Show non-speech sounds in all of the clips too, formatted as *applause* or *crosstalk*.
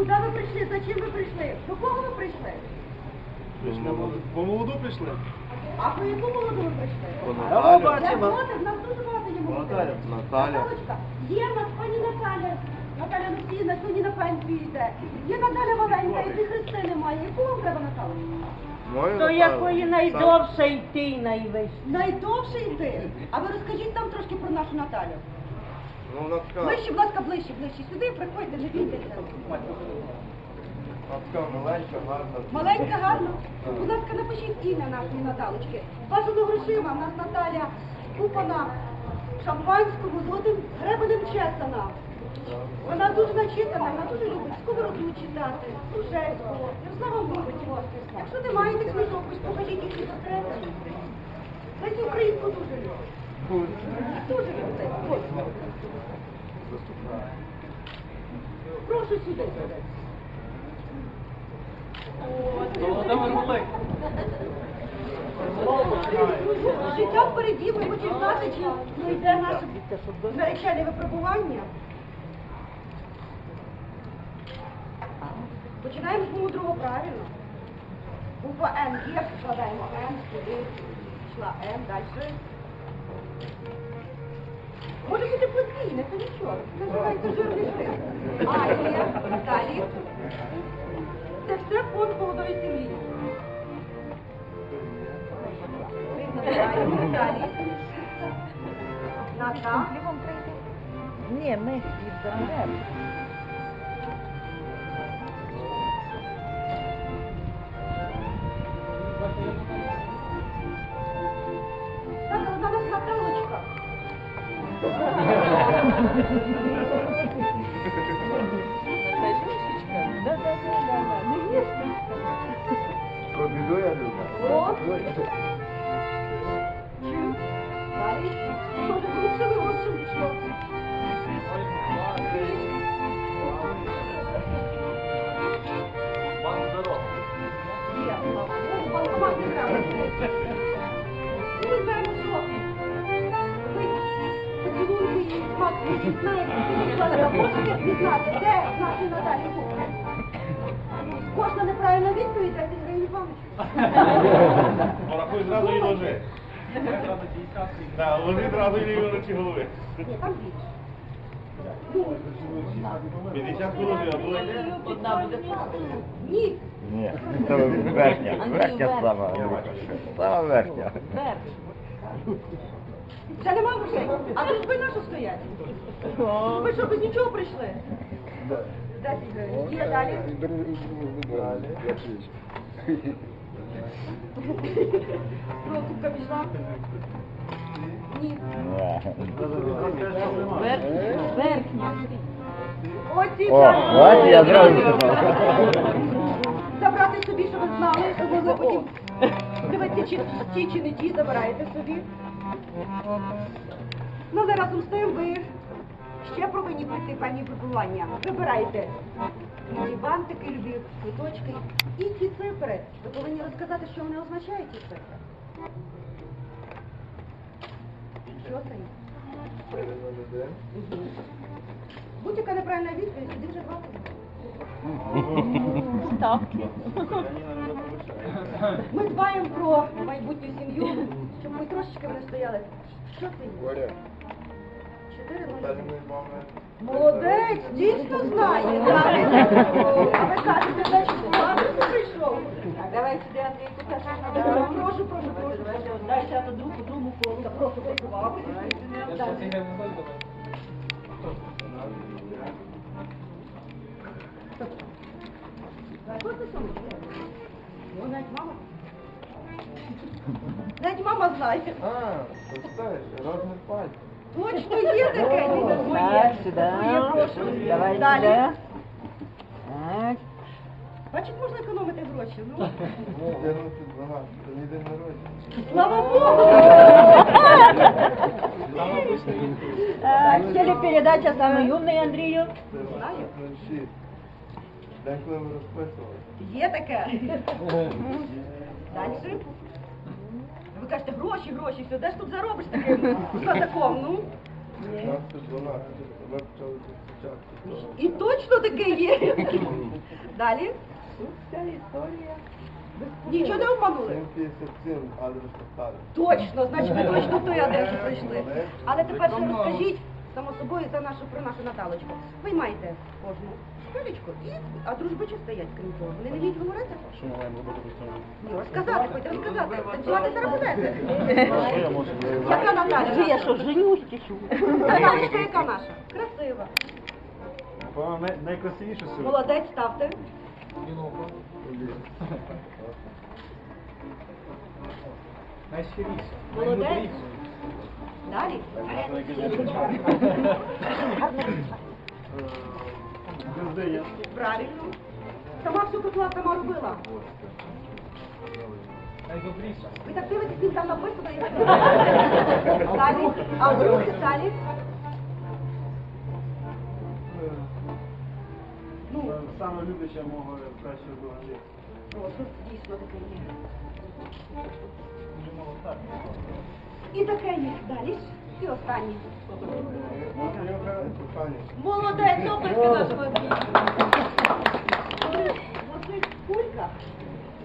куди ви прийшли? За чим ви прийшли? До кого ви прийшли? По молоду пішли? А про яку молоду ви прийшли? Як бачимо? звати? Нас дуже багато є. Наталя. Наталя. Є в нас пані Наталя. Наталя Олексіївна сьогодні на пенсію йде. Є Наталя маленька, і Христи немає. Яку вам треба Наталя? До якої найдовше йти й найвище. Найдовше йти. А ви розкажіть нам трошки про нашу Наталю. Ну, вона така, Ближче, будь ласка, ближче, ближче. Сюди приходьте, не бійтеся. вона така маленька, гарна. Маленька, гарна. Будь ласка, напишіть ім'я нашої Наталочки. Бажано грошима. У нас Наталя купана шампанському золотим гребенем чесана. Вона дуже начитана, вона дуже любить сковороду читати, Кружельського, Ярослава Мудрого. Якщо не маєте книжок, ось покажіть їх портрети. Лесі Українку дуже любить. Прошу сюди. Життя впереді, ми хочемо знати, чи пройде наше наречене випробування. Починаємо з мудрого правильно. Буква Н є, складаємо Н, сюди, пішла Н, далі. Може бути подвійне, це нічого. Називається жирний сир. А, є, далі. Це все фонд молодої сім'ї. Далі. Назад. Ні, ми їх заберемо. Побіду я. Ну, банкомат не Кожна неправильна відповідь, ти Григорій Іванович. Порахуй зразу і ложи. Так, ложи зразу і ліві голови. Там більше. Ну, 50 положи, а то ні. Ні, це верхня, верхня сама. Сама верхня. Вже нема грошей. А тут ви на що стоять? Ви що, без нічого прийшли? Десять гривень. Є далі. Прокупка пішла? Ні. Верхня. Оці О, ось я зразу. Забрати собі, щоб ви знали, щоб ви потім дивитися, чи ті чи не ті, забираєте собі. Ну, але разом з тим ви ще повинні пройти певні випробування. Вибирайте бантики, любі квиточки і ці цифри. Ви повинні розказати, що вони означають ці цифри. Що це? Будь-яка неправильна відповідь, іди вже грати. Ставки. Ми дбаємо про майбутню сім'ю, щоб ми трошечки вони стояли. Що це є? Чотири нулі. Молодець, дійсно знає. *laughs* А ви кажете, значить, багато хто прийшов. Так, давай сюди, Андрійку, теж. Прошу, прошу, прошу. Дай сяду другу, другу колу. Прошу, прошу, вам. Далі. Що це сумочка? Ну, навіть мама. Навіть мама знає. А, представиш, розмір пальців. Точно є таке, дідусь Так, моє. сюди. Моє, прошу. Давай Далі. сюди. Так. Бачить, можна економити гроші. Ну, Тягнути багато, це не день народження. слава Богу! Так, телепередача «Самый юный Андрію». Це Знаю. 06. День, коли ми розписували. Є таке. Далі. Ви кажете, гроші, гроші, все, де ж тут заробиш таким козаком, ну? 12, 12. Ми почали зустрічатися. І точно таке є. Далі. Ця історія. Нічого не обманули. 757 адрес поставили. Точно, значить ви точно в той адресу прийшли. Але тепер ще розкажіть, само собою, за нашу про нашу Наталочку. Виймайте кожну шпилечку, і, а дружбичі стоять, крім того. Вони не вміють говорити? Що ми маємо робити без цього? Ні, розказати, хоч розказати. Танцювати зараз будете. Яка Наталя? Я що, женюсь чи що? Наталочка, яка наша? Красива. Вона най- найкрасивіша сьогодні. Молодець, ставте. Найщиріша. Молодець. Далі. Бездея. Правильно. Сама всю котла сама робила. Ви так дивитесь, він там написано. і так Далі. А друге далі. Ну, Саме любляча мого кращого друга. о, тут дійсно таке є. І таке є. Далі. І окремо питання. Молодець, опитки нашого В оцих кульках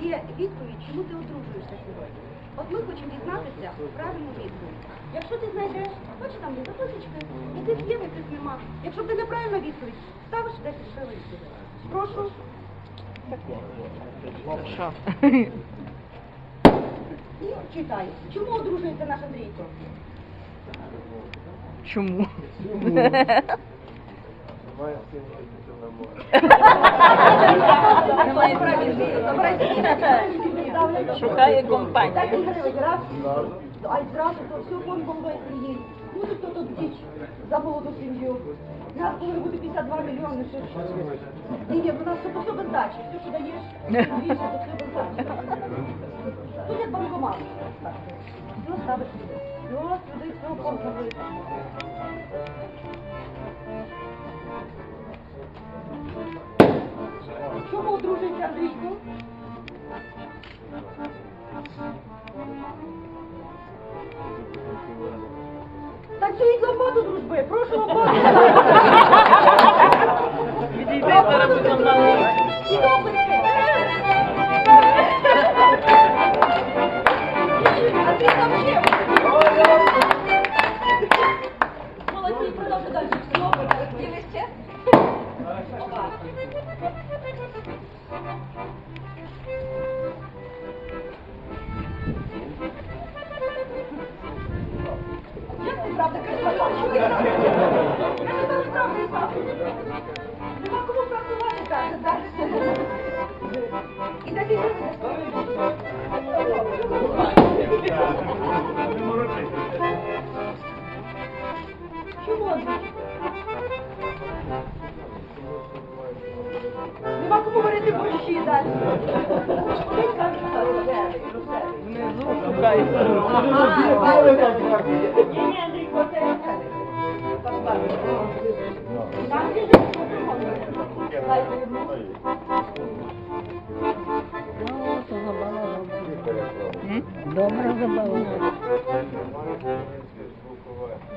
є відповідь, чому ти одружуєшся сьогодні. От ми хочемо дізнатися правильну відповідь. Якщо ти знайдеш, хоч там є записочка, яких є, яких нема. Якщо ти неправильна відповідь, ставиш 10 гривень сюди. Прошу. І читай. Чому одружується наш Андрійко? Чому? Шукає компанію. А й зразу то все фонд голови приїдь. Буде хто тут діч за молоду сім'ю. У нас повинно бути 52 мільйони ще. Ні, ні, у нас все без дачі. Все, що даєш, більше, то все дачі. Тут як банкомат. Все ставиш сюди. Все, сюди, все, фонд голови. Чому одружується лопату дружби, прошу лопату. Відійди, зараз будемо на І. А ти там ще? Ні, ні, Андрій, оце рожевий. Там є Добра забава.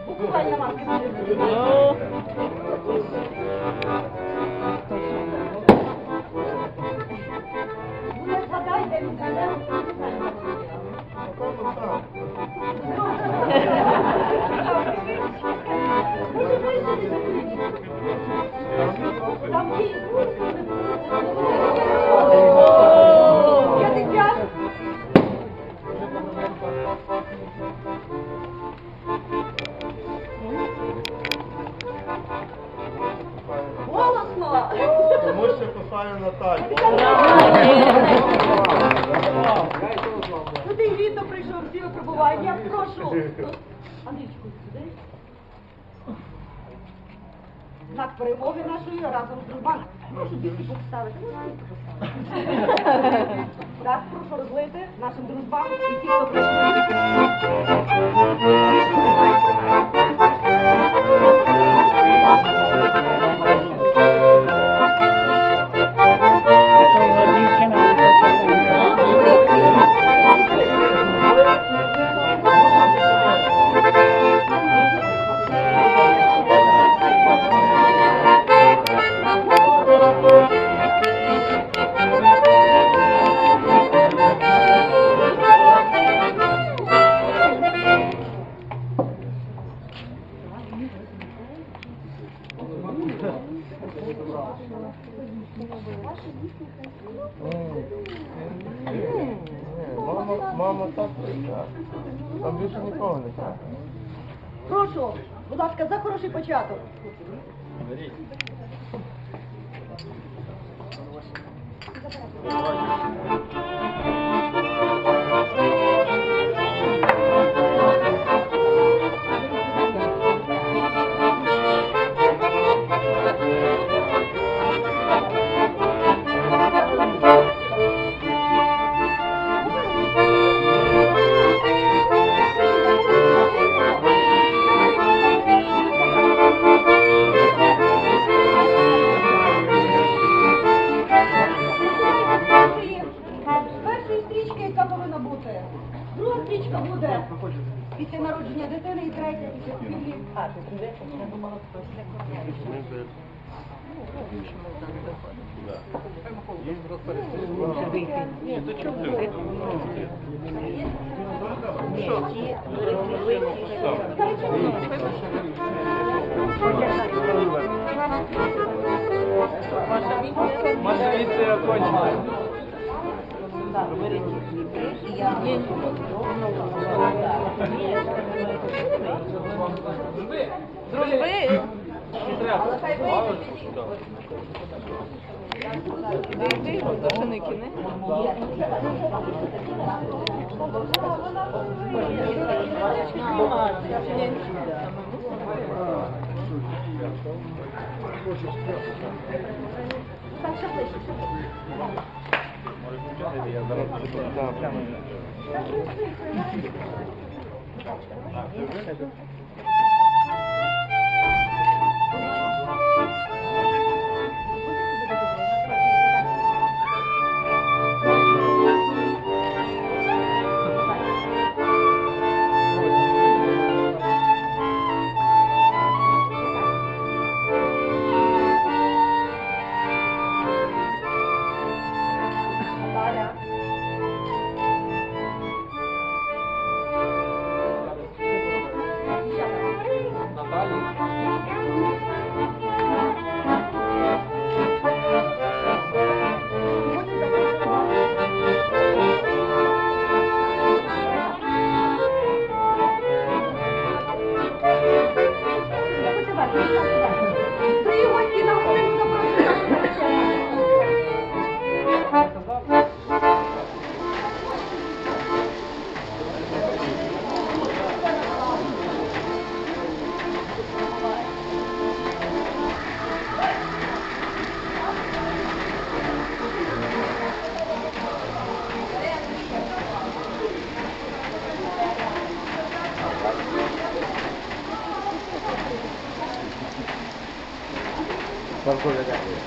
Буквально мамки Ну, Не згадай, *laughs* де з Рубаном. Прошу поставити. Ну, поставити. Так, прошу розлити нашим дружбам і ті, хто прийшли. Початок. Першої Не що. Іди, йди, до шиникини. Так, ще ближче, ще ближче. Я зараз буду там. Там коли дякую.